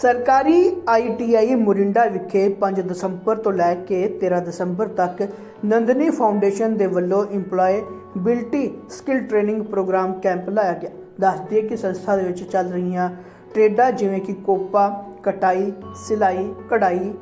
ਸਰਕਾਰੀ ਆਈਟੀਆਈ ਮੁਰਿੰਡਾ ਵਿਖੇ 5 ਦਸੰਬਰ ਤੋਂ ਲੈ ਕੇ 13 ਦਸੰਬਰ ਤੱਕ ਨੰਦਨੀ ਫਾਊਂਡੇਸ਼ਨ ਦੇ ਵੱਲੋਂ EMPLOYABILITY skill training program camp ਲਾਇਆ ਗਿਆ। ਦੱਸਦੇ ਕਿ ਸੰਸਥਾ ਦੇ ਵਿੱਚ ਚੱਲ ਰਹੀਆਂ ਟ੍ਰੇਡਾਂ ਜਿਵੇਂ ਕਿ ਕੋਪਾ, ਕਟਾਈ, ਸਿਲਾਈ, ਕਢਾਈ,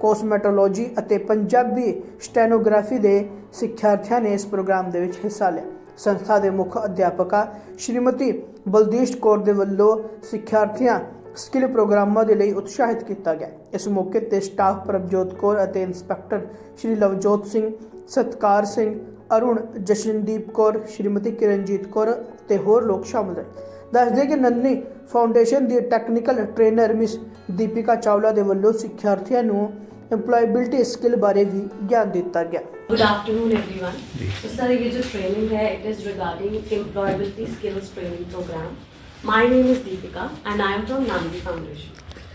ਕੋਸਮੈਟੋਲੋਜੀ ਅਤੇ ਪੰਜਾਬੀ ਸਟੈਨੋਗ੍ਰਾਫੀ ਦੇ ਸਿੱਖਿਆਰਥੀਆਂ ਨੇ ਇਸ ਪ੍ਰੋਗਰਾਮ ਦੇ ਵਿੱਚ ਹਿੱਸਾ ਲਿਆ। ਸੰਸਥਾ ਦੇ ਮੁੱਖ ਅਧਿਆਪਕਾ ਸ਼੍ਰੀਮਤੀ ਬਲਦੀਸ਼ ਕੌਰ ਦੇ ਵੱਲੋਂ ਸਿੱਖਿਆਰਥੀਆਂ ਸਕਿੱਲ ਪ੍ਰੋਗਰਾਮਾਂ ਦੇ ਲਈ ਉਤਸ਼ਾਹਿਤ ਕੀਤਾ ਗਿਆ ਇਸ ਮੌਕੇ ਤੇ ਸਟਾਫ ਪ੍ਰਭਜੋਤ ਕੌਰ ਅਤੇ ਇੰਸਪੈਕਟਰ ਸ਼੍ਰੀ ਲਵਜੋਤ ਸਿੰਘ ਸਤਕਾਰ ਸਿੰਘ ਅਰੁਣ ਜਸ਼ਨਦੀਪ ਕੌਰ ਸ਼੍ਰੀਮਤੀ ਕਿਰਨਜੀਤ ਕੌਰ ਤੇ ਹੋਰ ਲੋਕ ਸ਼ਾਮਲ ਰਹੇ ਦੱਸਦੇ ਕਿ ਨੰਦਨੀ ਫਾਊਂਡੇਸ਼ਨ ਦੀ technical trainer miss Deepika Chawla ਦੇ ਵੱਲੋਂ ਸਿੱਖਿਆਰਥੀਆਂ ਨੂੰ EMPLOYABILITY ਸਕਿੱਲ ਬਾਰੇ ਵੀ ਗਿਆਨ ਦਿੱਤਾ ਗਿਆ Good afternoon, everyone. So, sir, ये जो training है, it is regarding employability skills training program. My name is Deepika, and I am from Nandi Foundation.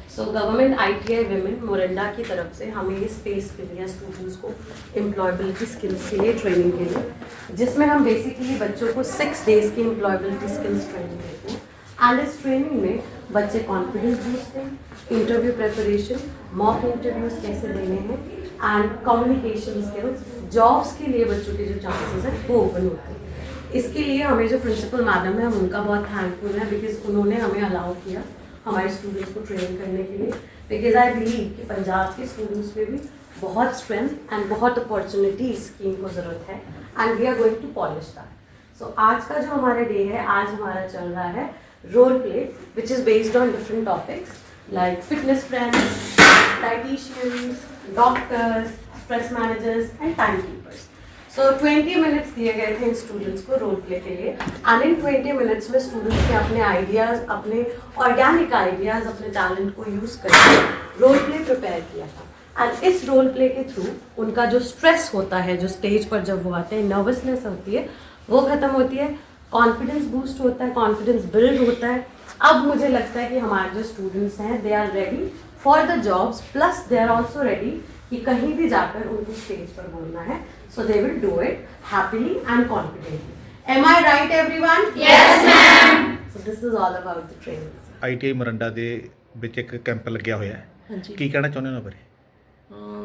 So, government ITI women Morinda की तरफ़ से हमें ये स्पेस मिली है स्टूडेंट्स को employability skills के लिए ट्रेनिंग के लिए जिसमें हम बेसिकली बच्चों को सिक्स डेज़ की employability skills ट्रेनिंग देते हैं एंड इस ट्रेनिंग में बच्चे कॉन्फिडेंस बूस्ट हैं इंटरव्यू प्रिपरेशन मॉक इंटरव्यूज़ कैसे देने हैं एंड कम्युनिकेशन स्किल्स जॉब्स के लिए बच्चों के जो चांसेस हैं वो ओपन होते हैं इसके लिए हमें जो प्रिंसिपल मैडम है उनका बहुत थैंकफुल है बिकॉज़ उन्होंने हमें अलाउ किया हमारे स्टूडेंट्स को ट्रेन करने के लिए। बिकॉज़ आई बिलीव कि पंजाब के स्टूडेंट्स में भी बहुत स्ट्रेंथ एंड बहुत अपॉर्चुनिटीज़ स्कीम को ज़रूरत है। And we are going to polish that so आज का जो हमारा डे है, आज हमारा चल रहा है role play which is based on different topics like fitness friends dietitians doctors stress managers and time keepers so 20 minutes दिए गए थे इन स्टूडेंट्स को रोल प्ले के लिए. एंड इन 20 मिनट्स में स्टूडेंट्स ने अपने आइडियाज़ अपने ऑर्गेनिक आइडियाज़ अपने टैलेंट को यूज़ करके रोल प्ले प्रिपेयर किया था. एंड इस रोल प्ले के थ्रू उनका जो स्ट्रेस होता है, जो स्टेज पर जब वो आते हैं नर्वसनेस होती है, वो ख़त्म होती है. कॉन्फिडेंस बूस्ट होता है कॉन्फिडेंस बिल्ड होता है. अब मुझे लगता है कि हमारे जो स्टूडेंट्स हैं they are ready for the jobs plus they are also ready कि कहीं भी जाकर उनको स्टेज पर बोलना है so they will do it happily and confidently am I right everyone yes ma'am so this is all about the training ITI Maranda ਦੇ ਵਿੱਚ ਇੱਕ ਕੈਂਪ ਲੱਗਿਆ ਹੋਇਆ ਹੈ ਹਾਂਜੀ ਕੀ ਕਹਿਣਾ ਚਾਹੁੰਦੇ ਹੋ ਬਾਰੇ ਅਹ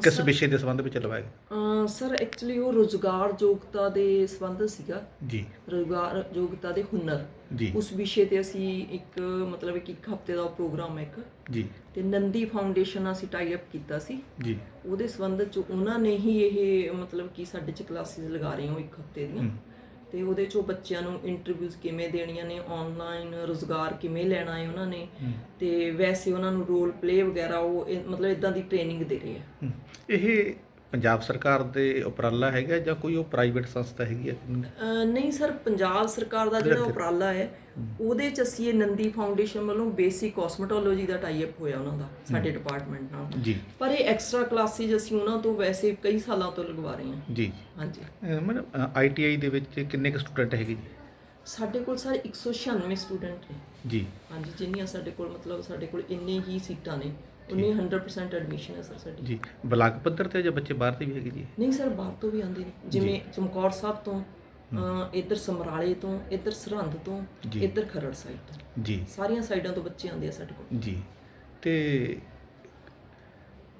ਕਿਸ ਵਿਸ਼ੇ ਦੇ ਸੰਬੰਧ ਵਿੱਚ ਲਵਾਇਆ ਗਿਆ ਸਰ ਐਕਚੁਅਲੀ ਉਹ ਰੋਜ਼ਗਾਰ ਯੋਗਤਾ ਦੇ ਸੰਬੰਧ ਸੀਗਾ। ਜੀ। ਰੋਜ਼ਗਾਰ ਯੋਗਤਾ ਦੇ ਹੁਨਰ। ਜੀ। ਉਸ ਵਿਸ਼ੇ ਤੇ ਅਸੀਂ ਇੱਕ ਮਤਲਬ ਕਿ ਇੱਕ ਹਫ਼ਤੇ ਦਾ ਪ੍ਰੋਗਰਾਮ ਹੈ ਇੱਕ। ਜੀ। ਤੇ ਨੰਦੀ ਫਾਊਂਡੇਸ਼ਨ ਨਾਲ ਅਸੀਂ ਟਾਈ ਅਪ ਕੀਤਾ ਸੀ। ਜੀ। ਉਹਦੇ ਸੰਬੰਧ ਚ ਉਹਨਾਂ ਨੇ ਹੀ ਇਹ ਮਤਲਬ ਕਿ ਸਾਡੇ ਚ ਕਲਾਸਿਸ ਲਗਾ ਰਹੇ ਹੋ ਇੱਕ ਹਫ਼ਤੇ ਦੀਆਂ। ਤੇ ਉਹਦੇ ਚੋਂ ਬੱਚਿਆਂ ਨੂੰ ਇੰਟਰਵਿਊਜ਼ ਕਿਵੇਂ ਦੇਣੀਆਂ ਨੇ ਆਨਲਾਈਨ ਰੋਜ਼ਗਾਰ ਕਿਵੇਂ ਲੈਣਾ ਹੈ ਉਹਨਾਂ ਨੇ। ਤੇ ਵੈਸੇ ਉਹਨਾਂ ਨੂੰ ਰੋਲ ਪਲੇ ਵਗੈਰਾ ਉਹ ਇਹ- ਮਤਲਬ ਇਦਾਂ ਦੀ ਟ੍ਰੇਨਿੰਗ ਦੇ ਰਹੇ ਆ। ਇਹ ਪੰਜਾਬ ਸਰਕਾਰ ਦੇ ਉਪਰਾਲਾ ਹੈਗਾ ਜਾਂ ਕੋਈ ਉਹ ਪ੍ਰਾਈਵੇਟ ਸੰਸਥਾ ਹੈਗੀ ਹੈ? ਅਹ ਨਹੀਂ ਸਰ ਪੰਜਾਬ ਸਰਕਾਰ ਦਾ ਜਿਹੜਾ ਜਿਹੜਾ- ਉਪਰਾਲਾ ਹੈ ਉਹਦੇ ਚ ਅਸੀਂ ਇਹ ਨੰਦੀ ਫਾਊਂਡੇਸ਼ਨ ਵੱਲੋਂ ਬੇਸਿਕ ਕਾਸਮੈਟੋਲੋਜੀ ਦਾ ਟਾਈ ਅਪ ਹੋਇਆ ਉਹਨਾਂ ਦਾ ਸਾਡੇ ਡਿਪਾਰਟਮੈਂਟ ਨਾਲ। ਜੀ। ਪਰ ਇਹ ਐਕਸਟਰਾ ਕਲਾਸਿਸ ਅਸੀਂ ਉਹਨਾਂ ਤੋਂ ਵੈਸੇ ਕਈ ਸਾਲਾਂ ਤੋਂ ਲਗਵਾ ਰਹੇ ਹਾਂ। ਜੀ। ਹਾਂਜੀ। ਮੈਡਮ ਆਈਟੀਆਈ ਦੇ ਵਿੱਚ ਕਿੰਨੇ ਕੁ ਸਟੂਡੈਂਟ ਹੈਗੇ ਜੀ? ਸਾਡੇ ਕੋਲ ਸਰ 196 ਸਟੂਡੈਂਟ ਨੇ। ਜੀ। ਹਾਂਜੀ ਜਿੰਨੀਆਂ ਸਾਡੇ ਕੋਲ ਮਤਲਬ ਸਾਡੇ ਕੋਲ ਇੰਨੇ ਹੀ ਸੀਟਾਂ ਨੇ। ਉਨੀ 100% ਐਡਮਿਸ਼ਨ ਹੈ ਸਰ ਸਾਡੀ ਜੀ ਬਲਾਕ ਪੱਧਰ ਤੇ ਜਾਂ ਬੱਚੇ ਬਾਹਰ ਦੇ ਵੀ ਹੈਗੇ ਜੀ ਨਹੀਂ ਸਰ ਬਾਹਰ ਤੋਂ ਵੀ ਆਉਂਦੇ ਨੇ ਜਿਵੇਂ ਚਮਕੌਰ ਸਾਹਿਬ ਤੋਂ ਇੱਧਰ ਸਮਰਾਲੇ ਤੋਂ ਇੱਧਰ ਸਰਹੰਦ ਤੋਂ। ਇੱਧਰ ਖਰੜ ਸਾਈਡ ਤੋਂ ਜੀ ਸਾਰੀਆਂ ਸਾਈਡਾਂ ਤੋਂ ਬੱਚੇ ਆਉਂਦੇ ਆ ਸਾਡੇ ਕੋਲ ਜੀ ਤੇ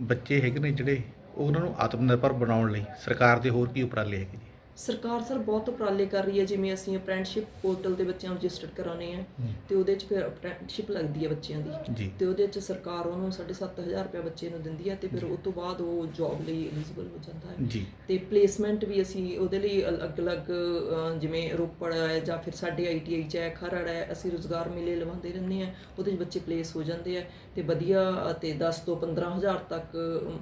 ਬੱਚੇ ਹੈਗੇ ਨੇ ਜਿਹੜੇ ਉਹਨਾਂ ਨੂੰ ਆਤਮ ਨਿਰਭਰ ਬਣਾਉਣ ਲਈ ਸਰਕਾਰ ਦੇ ਹੋਰ ਕੀ ਉਪਰਾਲੇ ਹੈਗੇ ਜੀ ਸਰਕਾਰ ਸਰ ਬਹੁਤ ਉਪਰਾਲੇ ਕਰ ਰਹੀ ਹੈ ਜਿਵੇਂ ਅਸੀਂ ਅਪ੍ਰੈਂਟਿਸਸ਼ਿਪ ਪੋਰਟਲ ਤੇ ਬੱਚਿਆਂ ਨੂੰ ਰਜਿਸਟਰ ਕਰਾਉਣੇ ਆ। ਤੇ ਉਹਦੇ 'ਚ ਫਿਰ ਅਪ੍ਰੈਂਟਿਸਸ਼ਿਪ ਲੱਗਦੀ ਹੈ ਬੱਚਿਆਂ ਦੀ ਤੇ ਉਹਦੇ 'ਚ ਸਰਕਾਰ ਉਹਨੂੰ 7500 ਰੁਪਏ ਬੱਚੇ ਨੂੰ ਦਿੰਦੀ ਹੈ ਤੇ ਫਿਰ ਉਸ ਤੋਂ ਬਾਅਦ ਉਹ ਜੌਬ ਲਈ ਐਲੀਜੀਬਲ ਹੋ ਜਾਂਦਾ ਹੈ। ਤੇ ਪਲੇਸਮੈਂਟ ਵੀ ਅਸੀਂ ਉਹਦੇ ਲਈ ਅਲੱਗ-ਅਲੱਗ ਜਿਵੇਂ ਰੋਪੜ ਹੈ ਜਾਂ ਫਿਰ ਸਾਡੇ ਆਈਟੀਆਈ ਚ ਹੈ ਖਰੜ ਹੈ ਅਸੀਂ ਰੋਜ਼ਗਾਰ ਮੇਲੇ ਲਵਾਉਂਦੇ ਰਹਿੰਦੇ ਆ ਉਹਦੇ 'ਚ ਬੱਚੇ ਪਲੇਸ ਹੋ ਜਾਂਦੇ ਆ ਤੇ ਵਧੀਆ ਤੇ 10 ਤੋਂ 15000 ਤੱਕ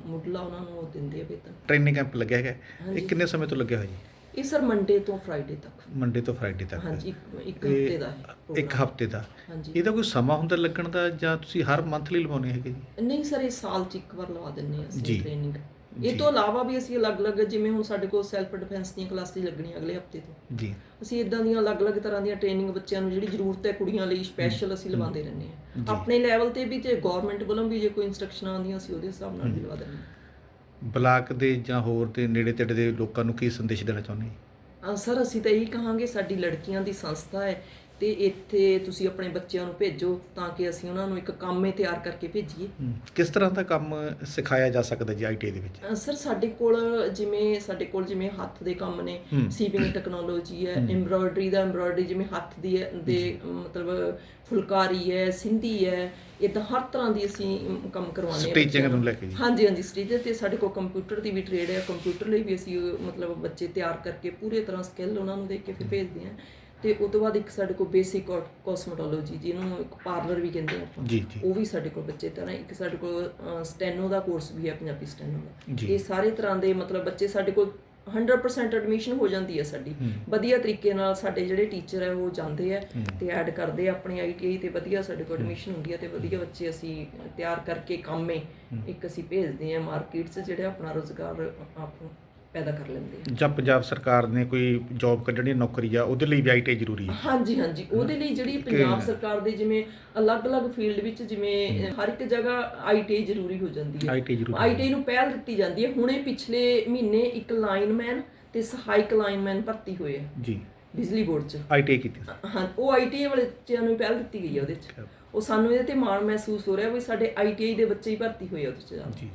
ਮੁੱਢਲਾ ਉਹਨਾਂ ਨੂੰ ਦਿੰਦੇ ਆ ਵੇਤਨ। ਟ੍ਰੇਨਿੰਗ ਕੈਂਪ ਲੱਗਿਆ ਹੈਗਾ। ਇਹ ਕਿੰਨੇ ਸਮੇਂ ਤੋਂ ਲੱਗਿਆ ਹੋਇਆ ਜੀ? ਇਹ ਸਰ ਮੰਡੇ ਤੋਂ ਫਰਾਈਡੇ ਤੱਕ। ਮੰਡੇ ਤੋਂ ਫਰਾਈਡੇ ਤੱਕ। ਹਾਂਜੀ ਇੱਕ ਹਫ਼ਤੇ ਦਾ ਹੈ ਇੱਕ program। ਹਫ਼ਤੇ ਦਾ। ਹਾਂਜੀ। ਇਹਦਾ ਕੋਈ ਸਮਾਂ ਹੁੰਦਾ ਲੱਗਣ ਦਾ ਜਾਂ ਤੁਸੀਂ ਹਰ ਮੰਥਲੀ ਲਵਾਉਣੇ ਹੈਗੇ ਜੀ? ਨਹੀਂ ਸਰ ਇਹ ਸਾਲ ਚ ਇੱਕ ਵਾਰ ਲਵਾ ਦਿੰਨੇ ਆ ਜੀ। ਅਸੀਂ ਟ੍ਰੇਨਿੰਗ ਜੀ। ਇਹ ਤੋਂ ਇਲਾਵਾ ਵੀ ਅਸੀਂ ਅਲੱਗ-ਅਲੱਗ ਜਿਵੇਂ ਹੁਣ ਸਾਡੇ ਕੋਲ ਸੈਲਫ ਡਿਫੈਂਸ ਦੀਆਂ ਕਲਾਸਾਂ ਲੱਗਣੀਆਂ ਅਗਲੇ ਹਫ਼ਤੇ ਤੋਂ। ਜੀ। ਅਸੀਂ ਇਦਾਂ ਦੀਆਂ ਅਲੱਗ-ਅਲੱਗ ਤਰ੍ਹਾਂ ਦੀਆਂ ਟ੍ਰੇਨਿੰਗ ਬੱਚਿਆਂ ਨੂੰ ਜਿਹੜੀ ਜ਼ਰੂਰਤ ਹੈ ਕੁੜੀਆਂ ਲਈ ਸਪੈਸ਼ਲ ਅਸੀਂ ਲਵਾਉਂਦੇ ਰਹਿੰਦੇ। ਹਾਂ। ਆਪਣੇ ਲੈਵਲ ਤੇ ਵੀ ਤੇ ਗਵਰਨਮੈਂਟ ਵੱਲੋਂ ਵੀ ਜੇ ਕੋਈ ਇਨਸਟਰਕਸ਼ਨਾਂ ਆਉਂਦੀਆਂ ਅਸੀਂ ਉਹਦੇ ਹਿਸਾਬ ਨਾਲ ਵੀ ਲਵਾ ਦਿੰਦੇ ਬਲਾਕ ਦੇ ਜਾਂ ਹੋਰ ਦੇ ਨੇੜੇ ਤੇੜੇ ਦੇ ਲੋਕਾਂ ਨੂੰ ਕੀ ਸੰਦੇਸ਼ ਦੇਣਾ ਚਾਹੁੰਦੇ ਜੀ? ਹਾਂ, ਸਰ, ਅਸੀਂ ਤਾਂ ਇਹੀ ਕਹਾਂਗੇ, ਸਾਡੀ ਲੜਕੀਆਂ ਦੀ ਸੰਸਥਾ ਹੈ ਤੇ ਇੱਥੇ ਤੁਸੀਂ ਆਪਣੇ ਬੱਚਿਆਂ ਨੂੰ ਭੇਜੋ ਤਾਂ ਕਿ ਅਸੀਂ ਉਹਨਾਂ ਨੂੰ ਇੱਕ ਕੰਮੇ ਤਿਆਰ ਕਰਕੇ ਭੇਜੀਏ। ਕਿਸ ਤਰ੍ਹਾਂ ਦਾ ਕੰਮ ਸਿਖਾਇਆ ਜਾ ਸਕਦਾ ਜੀ ਆਈਟੀ ਦੇ ਵਿੱਚ? ਸਰ ਸਾਡੇ ਕੋਲ ਜਿਵੇਂ ਸਾਡੇ ਕੋਲ ਜਿਵੇਂ ਹੱਥ ਦੇ ਕੰਮ ਨੇ। ਸੀਵਿੰਗ ਟੈਕਨੋਲੋਜੀ ਹੈ ਐਮਬ੍ਰੋਇਡਰੀ ਦਾ ਐਮਬ੍ਰੋਇਡਰੀ ਜਿਵੇਂ ਹੱਥ ਦੀ ਹੈ ਦੇ ਮਤਲਬ ਫੁਲਕਾਰੀ ਹੈ ਸਿੰਧੀ ਹੈ ਇਦਾਂ ਹਰ ਤਰ੍ਹਾਂ ਦੀ ਅਸੀਂ ਕੰਮ ਕਰਵਾਉਂਦੇ ਹਾਂ ਬੱਚਿਆਂ ਨੂੰ। ਲੈ ਕੇ ਜੀ। ਹਾਂਜੀ ਹਾਂਜੀ ਸਟੀਚਰ ਤੇ ਸਾਡੇ ਕੋਲ ਕੰਪਿਊਟਰ ਦੀ ਵੀ ਟ੍ਰੇਡ ਹੈ ਕੰਪਿਊਟਰ ਲਈ ਵੀ ਅਸੀਂ ਮਤਲਬ ਬੱਚੇ ਤਿਆਰ ਕਰਕੇ ਪੂਰੇ ਤਰ੍ਹਾਂ ਸਕਿੱਲ ਉਹਨਾਂ ਨੂੰ ਦੇ ਕੇ ਫਿਰ ਭੇਜਦੇ ਹਾਂ। ਤੇ ਉਸ ਤੋਂ ਬਾਅਦ ਇੱਕ ਸਾਡੇ ਕੋਲ ਬੇਸਿਕ ਕਾਸਮੈਟੋਲੋਜੀ ਜਿਹਨੂੰ ਇੱਕ ਪਾਰਲਰ ਵੀ ਕਹਿੰਦੇ ਆਪਾਂ। ਜੀ, ਜੀ। ਉਹ ਵੀ ਸਾਡੇ ਕੋਲ ਬੱਚੇ ਤਰ੍ਹਾਂ ਇੱਕ ਸਾਡੇ ਕੋਲ ਸਟੈਨੋ ਦਾ ਕੋਰਸ ਵੀ ਹੈ ਪੰਜਾਬੀ ਸਟੈਨੋ ਦਾ। ਇਹ ਸਾਰੇ ਤਰ੍ਹਾਂ ਦੇ ਮਤਲਬ ਬੱਚੇ ਸਾਡੇ ਕੋਲ 100% ਐਡਮਿਸ਼ਨ ਹੋ ਜਾਂਦੀ ਹੈ ਸਾਡੀ। ਵਧੀਆ ਤਰੀਕੇ ਨਾਲ ਸਾਡੇ ਜਿਹੜੇ ਟੀਚਰ ਹੈ ਉਹ ਜਾਂਦੇ ਆ ਤੇ ਐਡ ਕਰਦੇ ਆ ਆਪਣੀ ਆਈਟੀਆਈ ਤੇ ਵਧੀਆ ਸਾਡੇ ਕੋਲ ਐਡਮਿਸ਼ਨ ਹੁੰਦੀ ਹੈ ਤੇ ਵਧੀਆ ਬੱਚੇ ਅਸੀਂ ਤਿਆਰ ਕਰਕੇ ਕੰਮੇ ਇੱਕ ਅਸੀਂ ਭੇਜਦੇ ਆ ਮਾਰਕੀਟ 'ਚ ਜਿਹੜੇ ਆਪਣਾ ਰੋਜ਼ਗਾਰ ਆਪ ਪੈਦਾ ਕਰ ਲੈਂਦੇ ਆ। ਜਾਂ ਪੰਜਾਬ ਸਰਕਾਰ ਨੇ ਕੋਈ ਜੌਬ ਕੱਢਣੀ ਨੌਕਰੀ ਆ ਉਹਦੇ ਲਈ ਵੀ ਆਈਟੀ ਜ਼ਰੂਰੀ ਹੈ ਹਾਂਜੀ ਹਾਂਜੀ। ਉਹਦੇ ਲਈ ਜਿਹੜੀ ਪੰਜਾਬ ਸਰਕਾਰ ਦੇ ਜਿਵੇਂ ਅਲੱਗ-ਅਲੱਗ ਫੀਲਡ ਵਿੱਚ ਜਿਵੇਂ ਹਰ ਇੱਕ ਜਗ੍ਹਾ ਆਈਟੀਆਈ ਜ਼ਰੂਰੀ ਹੋ ਜਾਂਦੀ ਹੈ ITI ਜ਼ਰੂਰੀ ਆਈਟੀਆਈ ਨੂੰ ਪਹਿਲ ਦਿੱਤੀ ਜਾਂਦੀ ਹੈ ਹੁਣੇ ਪਿਛਲੇ ਮਹੀਨੇ ਇੱਕ ਲਾਈਨਮੈਨ ਤੇ ਸਹਾਇਕ ਲਾਈਨਮੈਨ ਭਰਤੀ ਹੋਏ ਆ। ਜੀ। ਬਿਜਲੀ ਬੋਰਡ 'ਚ। ਆਈਟੀ ਕੀਤੀ। ਹਾਂ ਉਹ ਆਈਟੀਆਈ ਵਾਲੇ ਬੱਚਿਆਂ ਨੂੰ ਪਹਿਲ ਦਿੱਤੀ ਗਈ ਹੈ ਉਹਦੇ 'ਚ। ਉਹ ਸਾਨੂੰ ਇਹਦੇ ਤੇ ਮਾਣ ਮਹਿਸੂਸ ਹੋ ਰਿਹਾ ਵੀ ਸਾਡੇ ਆਈਟੀਆਈ ਦੇ ਬੱਚੇ ਹੀ ਭਰਤੀ ਹੋਏ ਆ ਉਹਦੇ 'ਚ। ਜੀ ਜੀ।